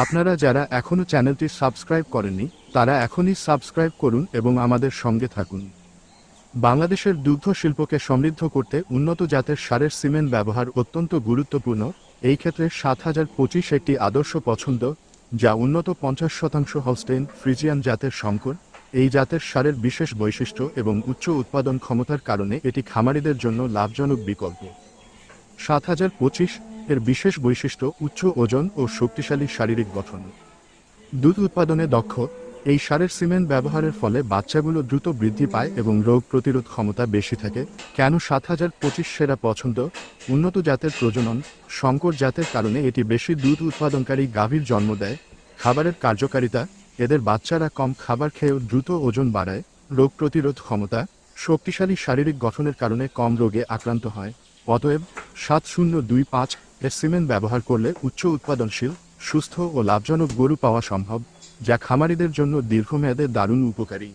আপনারা যারা এখনও চ্যানেলটি সাবস্ক্রাইব করেননি, তারা এখনই সাবস্ক্রাইব করুন এবং আমাদের সঙ্গে থাকুন। বাংলাদেশের দুগ্ধ শিল্পকে সমৃদ্ধ করতে উন্নত জাতের সারের সিমেন্ট ব্যবহার অত্যন্ত গুরুত্বপূর্ণ। এই ক্ষেত্রে সাত হাজার পঁচিশ একটি আদর্শ পছন্দ, যা উন্নত পঞ্চাশ শতাংশ হলস্টেইন ফ্রিজিয়ান জাতের সংকর এই জাতের সারের বিশেষ বৈশিষ্ট্য এবং উচ্চ উৎপাদন ক্ষমতার কারণে এটি খামারিদের জন্য লাভজনক বিকল্প। সাত হাজার পঁচিশ এর বিশেষ বৈশিষ্ট্য উচ্চ ওজন ও শক্তিশালী শারীরিক গঠন। দুধ উৎপাদনে দক্ষ, এই সারের সিমেন্ট ব্যবহারের ফলে বাচ্চাগুলো দ্রুত বৃদ্ধি পায় এবং রোগ প্রতিরোধ ক্ষমতা বেশি থাকে। কেন সাত হাজার পঁচিশ সেরা পছন্দ? উন্নত জাতের প্রজনন, সংকর জাতের কারণে এটি বেশি দুধ উৎপাদনকারী গাভীর জন্ম দেয়। খাবারের কার্যকারিতা, এদের বাচ্চারা কম খাবার খেয়েও দ্রুত ওজন বাড়ায়, রোগ প্রতিরোধ ক্ষমতা, শক্তিশালী শারীরিক গঠনের কারণে কম রোগে আক্রান্ত হয়। অতএব, সাত শূন্য দুই পাঁচ সিমেন্ট ব্যবহার করলে উচ্চ উৎপাদনশীল, সুস্থ ও লাভজনক গরু পাওয়া সম্ভব, যা খামারিদের জন্য দীর্ঘমেয়াদে দারুণ উপকারী।